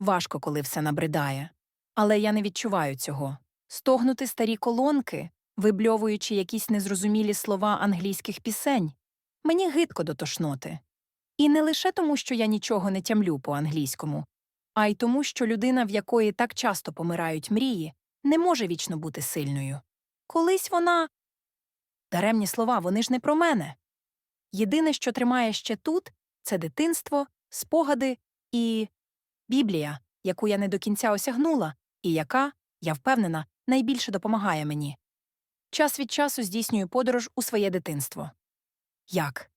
Важко, коли все набридає. Але я не відчуваю цього. Стогнути старі колонки, вибльовуючи якісь незрозумілі слова англійських пісень. Мені гидко до тошноти. І не лише тому, що я нічого не тямлю по-англійському, а й тому, що людина, в якої так часто помирають мрії, не може вічно бути сильною. Колись вона. Даремні слова, вони ж не про мене. Єдине, що тримає ще тут, це дитинство, спогади і Біблія, яку я не до кінця осягнула, і яка, я впевнена, найбільше допомагає мені. Час від часу здійснюю подорож у своє дитинство. Як?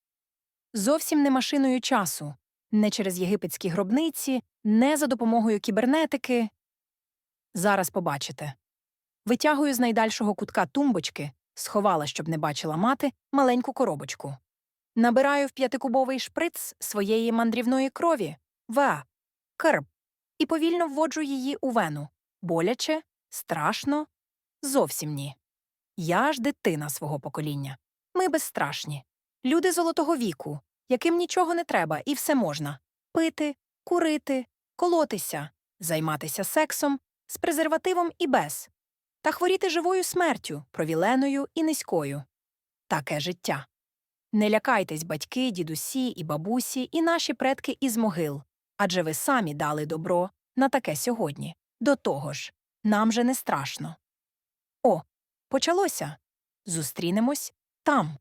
Зовсім не машиною часу, не через єгипетські гробниці, не за допомогою кібернетики. Зараз побачите. Витягую з найдальшого кутка тумбочки, сховала, щоб не бачила мати, маленьку коробочку. Набираю в п'ятикубовий шприц своєї мандрівної крові В. Керб, і повільно вводжу її у вену. Боляче, страшно, зовсім ні. Я ж дитина свого покоління. Ми безстрашні. Люди золотого віку, яким нічого не треба і все можна пити, курити, колотися, займатися сексом, з презервативом і без, та хворіти живою смертю, провіленою і низькою. Таке життя. Не лякайтесь, батьки, дідусі і бабусі, і наші предки із могил, адже ви самі дали добро на таке сьогодні. До того ж, нам же не страшно. О, почалося. Зустрінемось там.